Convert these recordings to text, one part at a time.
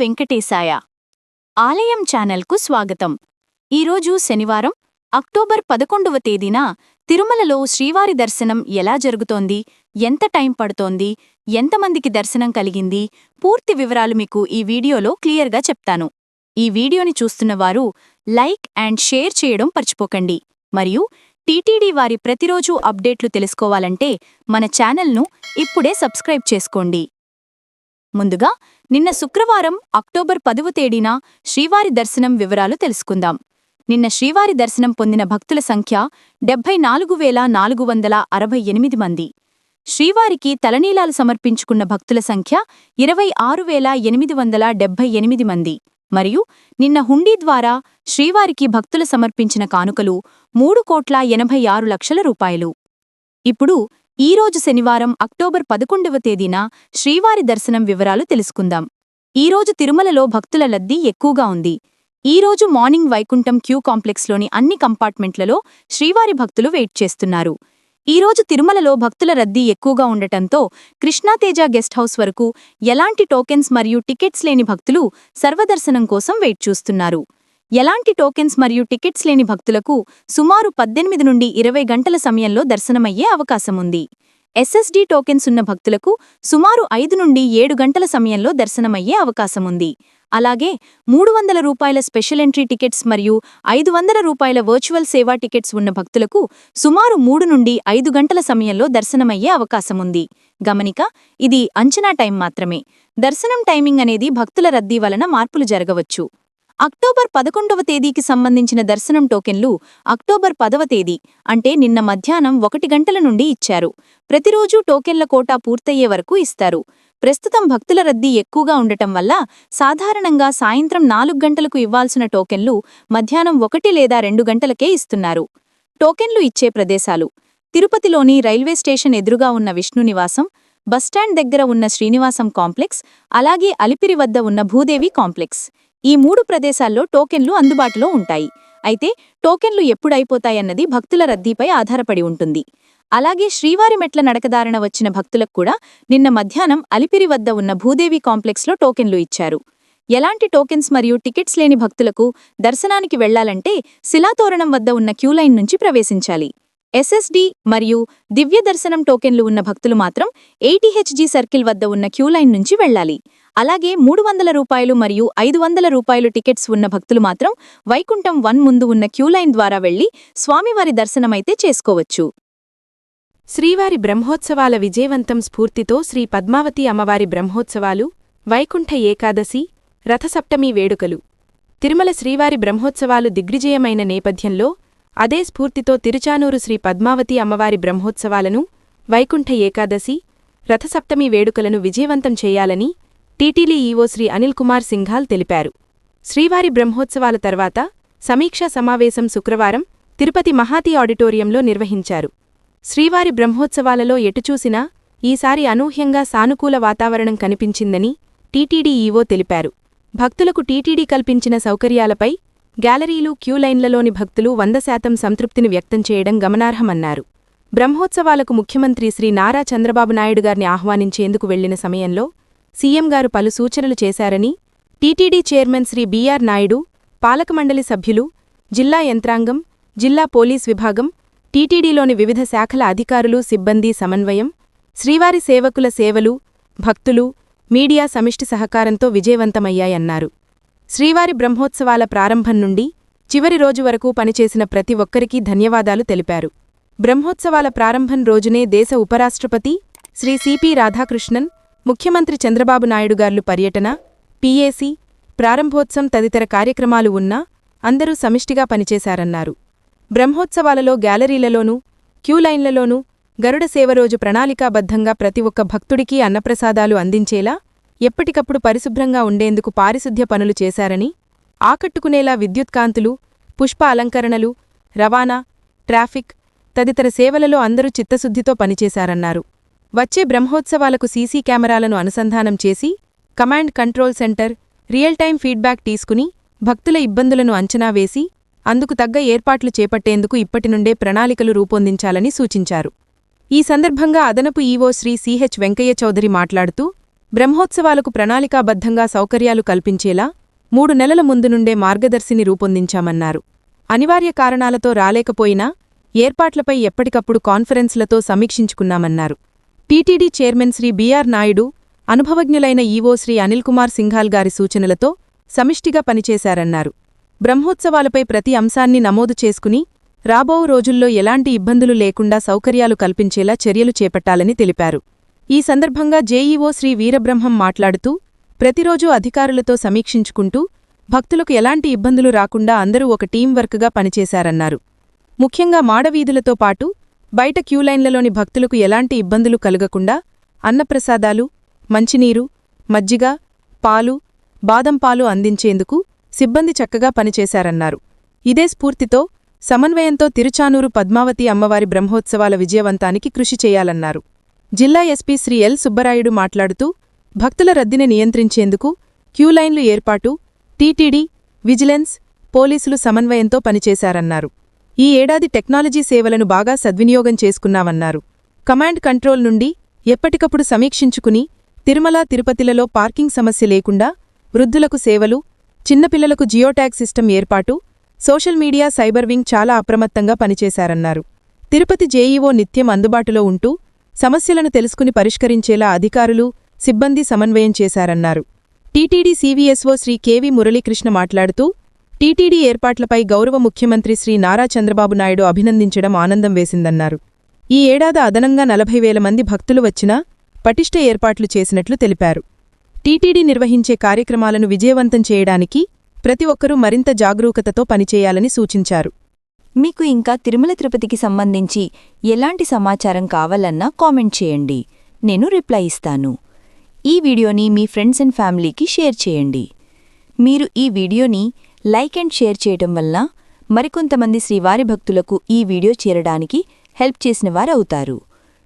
వెంకటేశాయ. ఆలయం ఛానల్కు స్వాగతం. ఈరోజు శనివారం అక్టోబర్ పదకొండవ తేదీన తిరుమలలో శ్రీవారి దర్శనం ఎలా జరుగుతోంది? ఎంత టైం పడుతోంది? ఎంతమందికి దర్శనం కలిగింది? పూర్తి వివరాలు మీకు ఈ వీడియోలో క్లియర్గా చెప్తాను. ఈ వీడియోని చూస్తున్నవారు లైక్ అండ్ షేర్ చేయడం మర్చిపోకండి. మరియు టీటీడీ వారి ప్రతిరోజు అప్డేట్లు తెలుసుకోవాలంటే మన ఛానల్ను ఇప్పుడే సబ్స్క్రైబ్ చేసుకోండి. ముందుగా నిన్న శుక్రవారం అక్టోబర్ పదవ తేదీన శ్రీవారి దర్శనం వివరాలు తెలుసుకుందాం. నిన్న శ్రీవారి దర్శనం పొందిన భక్తుల సంఖ్య డెబ్బై నాలుగు వేల నాలుగు వందల అరవై ఎనిమిది మంది. శ్రీవారికి తలనీలాలు సమర్పించుకున్న భక్తుల సంఖ్య ఇరవై ఆరు వేల ఎనిమిది వందల డెబ్బై ఎనిమిది మంది. మరియు నిన్న హుండీ ద్వారా శ్రీవారికి భక్తులు సమర్పించిన కానుకలు మూడు కోట్ల ఎనభై ఆరు లక్షల రూపాయలు. ఇప్పుడు ఈరోజు శనివారం అక్టోబర్ పదకొండవ తేదీన శ్రీవారి దర్శనం వివరాలు తెలుసుకుందాం. ఈరోజు తిరుమలలో భక్తుల లద్దీ ఎక్కువగా ఉంది. ఈరోజు మార్నింగ్ వైకుంఠం క్యూ కాంప్లెక్స్లోని అన్ని కంపార్ట్మెంట్లలో శ్రీవారి భక్తులు వెయిట్ చేస్తున్నారు. ఈరోజు తిరుమలలో భక్తుల రద్దీ ఎక్కువగా ఉండటంతో కృష్ణాతేజ గెస్ట్ హౌస్ వరకు ఎలాంటి టోకెన్స్ మరియు టికెట్స్ లేని భక్తులు సర్వదర్శనం కోసం వెయిట్ చూస్తున్నారు. ఎలాంటి టోకెన్స్ మరియు టికెట్స్ లేని భక్తులకు సుమారు పద్దెనిమిది నుండి ఇరవై గంటల సమయంలో దర్శనమయ్యే అవకాశముంది. ఎస్ఎస్డి టోకెన్స్ ఉన్న భక్తులకు సుమారు ఐదు నుండి ఏడు గంటల సమయంలో దర్శనమయ్యే అవకాశముంది. అలాగే మూడు వందల రూపాయల స్పెషల్ ఎంట్రీ టికెట్స్ మరియు ఐదు వందల రూపాయల వర్చువల్ సేవా టికెట్స్ ఉన్న భక్తులకు సుమారు మూడు నుండి ఐదు గంటల సమయంలో దర్శనమయ్యే అవకాశముంది. గమనిక ఇది అంచనా టైం మాత్రమే. దర్శనం టైమింగ్ అనేది భక్తుల రద్దీ వలన మార్పులు జరగవచ్చు. అక్టోబర్ పదకొండవ తేదీకి సంబంధించిన దర్శనం టోకెన్లు అక్టోబర్ పదవ తేదీ అంటే నిన్న మధ్యాహ్నం ఒకటి గంటల నుండి ఇచ్చారు. ప్రతిరోజూ టోకెన్ల కోటా పూర్తయ్యే వరకు ఇస్తారు. ప్రస్తుతం భక్తుల రద్దీ ఎక్కువగా ఉండటం వల్ల సాధారణంగా సాయంత్రం నాలుగు గంటలకు ఇవ్వాల్సిన టోకెన్లు మధ్యాహ్నం ఒకటి లేదా రెండు గంటలకే ఇస్తున్నారు. టోకెన్లు ఇచ్చే ప్రదేశాలు. తిరుపతిలోని రైల్వే స్టేషన్ ఎదురుగా ఉన్న విష్ణు నివాసం బస్టాండ్ దగ్గర ఉన్న శ్రీనివాసం కాంప్లెక్స్ అలాగే అలిపిరి వద్ద ఉన్న భూదేవి కాంప్లెక్స్. ఈ మూడు ప్రదేశాల్లో టోకెన్లు అందుబాటులో ఉంటాయి. అయితే టోకెన్లు ఎప్పుడైపోతాయన్నది భక్తుల రద్దీపై ఆధారపడి ఉంటుంది. అలాగే శ్రీవారి మెట్ల నడకదారణ వచ్చిన భక్తులకు కూడా నిన్న మధ్యాహ్నం అలిపిరి వద్ద ఉన్న భూదేవి కాంప్లెక్స్లో టోకెన్లు ఇచ్చారు. ఎలాంటి టోకెన్స్ మరియు టికెట్స్ లేని భక్తులకు దర్శనానికి వెళ్ళాలంటే శిలాతోరణం వద్ద ఉన్న క్యూలైన్ నుంచి ప్రవేశించాలి. ఎస్ఎస్డి మరియు దివ్య దర్శనం టోకెన్లు ఉన్న భక్తులు మాత్రం ఎయిటీహెచ్జీ సర్కిల్ వద్ద ఉన్న క్యూలైన్ నుంచి వెళ్ళాలి అలాగే మూడు వందల రూపాయలు మరియు ఐదు వందల రూపాయలు టికెట్స్ ఉన్న భక్తులు మాత్రం వైకుంఠం వన్ ముందు ఉన్న క్యూలైన్ ద్వారా వెళ్ళి స్వామివారి దర్శనమైతే చేసుకోవచ్చు. శ్రీవారి బ్రహ్మోత్సవాల విజయవంతం స్ఫూర్తితో శ్రీ పద్మావతి అమ్మవారి బ్రహ్మోత్సవాలు వైకుంఠ ఏకాదశి రథసప్తమి వేడుకలు. తిరుమల శ్రీవారి బ్రహ్మోత్సవాలు దిగ్విజయమైన నేపథ్యంలో అదే స్ఫూర్తితో తిరుచానూరు శ్రీ పద్మావతి అమ్మవారి బ్రహ్మోత్సవాలను వైకుంఠ ఏకాదశి రథసప్తమి వేడుకలను విజయవంతం చేయాలని టీటీలీ ఈవో శ్రీ అనిల్ కుమార్ సింఘాల్ తెలిపారు. శ్రీవారి బ్రహ్మోత్సవాల తర్వాత సమీక్షా సమావేశం శుక్రవారం తిరుపతి మహాతి ఆడిటోరియంలో నిర్వహించారు. శ్రీవారి బ్రహ్మోత్సవాలలో ఎటుచూసినా ఈసారి అనూహ్యంగా సానుకూల వాతావరణం కనిపించిందని టీటీడీ ఈవో తెలిపారు. భక్తులకు టీటీడీ కల్పించిన సౌకర్యాలపై గ్యాలరీలు క్యూలైన్లలోని భక్తులు వంద శాతం సంతృప్తిని వ్యక్తం చేయడం గమనార్హమన్నారు. బ్రహ్మోత్సవాలకు ముఖ్యమంత్రి శ్రీ నారా చంద్రబాబు నాయుడు గారిని ఆహ్వానించేందుకు వెళ్ళిన సమయంలో సీఎం గారు పలు సూచనలు చేశారని TTD chairman Shri BR Naidu పాలకమండలి సభ్యులు జిల్లా యంత్రాంగం జిల్లా పోలీస్ విభాగం టీటీడీలోని వివిధ శాఖల అధికారులు సిబ్బంది సమన్వయం శ్రీవారి సేవకుల సేవలు భక్తులు మీడియా సమిష్టి సహకారంతో విజయవంతమయ్యాయన్నారు. శ్రీవారి బ్రహ్మోత్సవాల ప్రారంభం నుండి చివరి రోజు వరకు పనిచేసిన ప్రతి ఒక్కరికీ ధన్యవాదాలు తెలిపారు. బ్రహ్మోత్సవాల ప్రారంభం రోజునే దేశ ఉపరాష్ట్రపతి శ్రీ సిపి రాధాకృష్ణన్ ముఖ్యమంత్రి చంద్రబాబు నాయుడు గార్లు పర్యటన పీఏసీ ప్రారంభోత్సవం తదితర కార్యక్రమాలు ఉన్నా అందరూ సమిష్టిగా పనిచేశారన్నారు. బ్రహ్మోత్సవాలలో గ్యాలరీలలోనూ క్యూలైన్లలోనూ గరుడ సేవరోజు ప్రణాళికాబద్ధంగా ప్రతి ఒక్క భక్తుడికీ అన్నప్రసాదాలు అందించేలా ఎప్పటికప్పుడు పరిశుభ్రంగా ఉండేందుకు పారిశుద్ధ్య పనులు చేశారని ఆకట్టుకునేలా విద్యుత్కాంతులు పుష్ప అలంకరణలు రవాణా ట్రాఫిక్ తదితర సేవలలో అందరూ చిత్తశుద్ధితో పనిచేశారన్నారు. వచ్చే బ్రహ్మోత్సవాలకు సీసీ కెమెరాలను అనుసంధానం చేసి command control centre real time feedback తీసుకుని భక్తుల ఇబ్బందులను అంచనా వేసి అందుకు తగ్గ ఏర్పాట్లు చేపట్టేందుకు ఇప్పటినుండే ప్రణాళికలు రూపొందించాలని సూచించారు. ఈ సందర్భంగా అదనపు ఈవో శ్రీ సిహెచ్ వెంకయ్య చౌదరి మాట్లాడుతూ బ్రహ్మోత్సవాలకు ప్రణాళికాబద్ధంగా సౌకర్యాలు కల్పించేలా మూడు నెలల ముందు నుండే మార్గదర్శిని రూపొందించామన్నారు. అనివార్య కారణాలతో రాలేకపోయినా ఏర్పాట్లపై ఎప్పటికప్పుడు కాన్ఫరెన్స్లతో సమీక్షించుకున్నామన్నారు. TTD chairman Shri BR Naidu అనుభవజ్ఞులైన ఈవో శ్రీ అనిల్ కుమార్ సింఘాల్ గారి సూచనలతో సమిష్టిగా పనిచేశారన్నారు. బ్రహ్మోత్సవాలపై ప్రతి అంశాన్ని నమోదు చేసుకుని రాబో రోజుల్లో ఎలాంటి ఇబ్బందులు లేకుండా సౌకర్యాలు కల్పించేలా చర్యలు చేపట్టాలని తెలిపారు. ఈ సందర్భంగా జేఈఓ శ్రీ వీరబ్రహ్మం మాట్లాడుతూ ప్రతిరోజూ అధికారులతో సమీక్షించుకుంటూ భక్తులకు ఎలాంటి ఇబ్బందులు రాకుండా అందరూ ఒక టీం వర్క్గా పనిచేశారన్నారు. ముఖ్యంగా మాడవీధులతో పాటు బయట క్యూలైన్లలోని భక్తులకు ఎలాంటి ఇబ్బందులు కలగకుండా అన్నప్రసాదాలు మంచినీరు మజ్జిగ పాలు బాదం పాలు అందించేందుకు సిబ్బంది చక్కగా పనిచేశారన్నారు. ఇదే స్ఫూర్తితో సమన్వయంతో తిరుచానూరు పద్మావతి అమ్మవారి బ్రహ్మోత్సవాల విజయవంతానికి కృషి చేయాలన్నారు. జిల్లా ఎస్పీ శ్రీ ఎల్ సుబ్బరాయుడు మాట్లాడుతూ భక్తుల రద్దీని నియంత్రించేందుకు క్యూలైన్లు ఏర్పాటు టీటీడీ విజిలెన్స్ పోలీసులు సమన్వయంతో పనిచేశారన్నారు. ఈ ఏడాది టెక్నాలజీ సేవలను బాగా సద్వినియోగం చేసుకున్నామన్నారు కమాండ్ కంట్రోల్ నుండి ఎప్పటికప్పుడు సమీక్షించుకుని తిరుమల తిరుపతిలలో పార్కింగ్ సమస్య లేకుండా వృద్ధులకు సేవలు చిన్నపిల్లలకు జియోట్యాగ్ సిస్టమ్ ఏర్పాటు సోషల్ మీడియా సైబర్ వింగ్ చాలా అప్రమత్తంగా పనిచేశారన్నారు. తిరుపతి జేఈఓ నిత్యం అందుబాటులో ఉంటూ సమస్యలను తెలుసుకుని పరిష్కరించేలా అధికారులు సిబ్బంది సమన్వయం చేశారన్నారు. TTD CVSO Shri KV Muralikrishna మాట్లాడుతూ టీటీడీ ఏర్పాట్లపై గౌరవ ముఖ్యమంత్రి శ్రీ నారా చంద్రబాబు నాయుడు అభినందించడం ఆనందం వేసిందన్నారు. ఈ ఏడాది అదనంగా నలభై వేల మంది భక్తులు వచ్చినా పటిష్ట ఏర్పాట్లు చేసినట్లు తెలిపారు. టీటీడీ నిర్వహించే కార్యక్రమాలను విజయవంతం చేయడానికి ప్రతి ఒక్కరూ మరింత జాగరూకతతో పనిచేయాలని సూచించారు. మీకు ఇంకా తిరుమల తిరుపతికి సంబంధించి ఎలాంటి సమాచారం కావాలన్నా కామెంట్ చేయండి. నేను రిప్లై ఇస్తాను. ఈ వీడియోని మీ ఫ్రెండ్స్ అండ్ ఫ్యామిలీకి షేర్ చేయండి. మీరు ఈ వీడియోని లైక్ అండ్ షేర్ చేయటం వల్ల మరికొంతమంది శ్రీవారి భక్తులకు ఈ వీడియో చేరడానికి హెల్ప్ చేసిన వారవుతారు.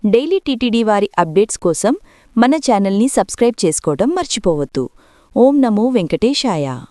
డైలీ టీటీడీ వారి అప్డేట్స్ కోసం మన ఛానల్ని సబ్స్క్రైబ్ చేసుకోవడం మర్చిపోవద్దు. ఓం నమో వెంకటేశాయ.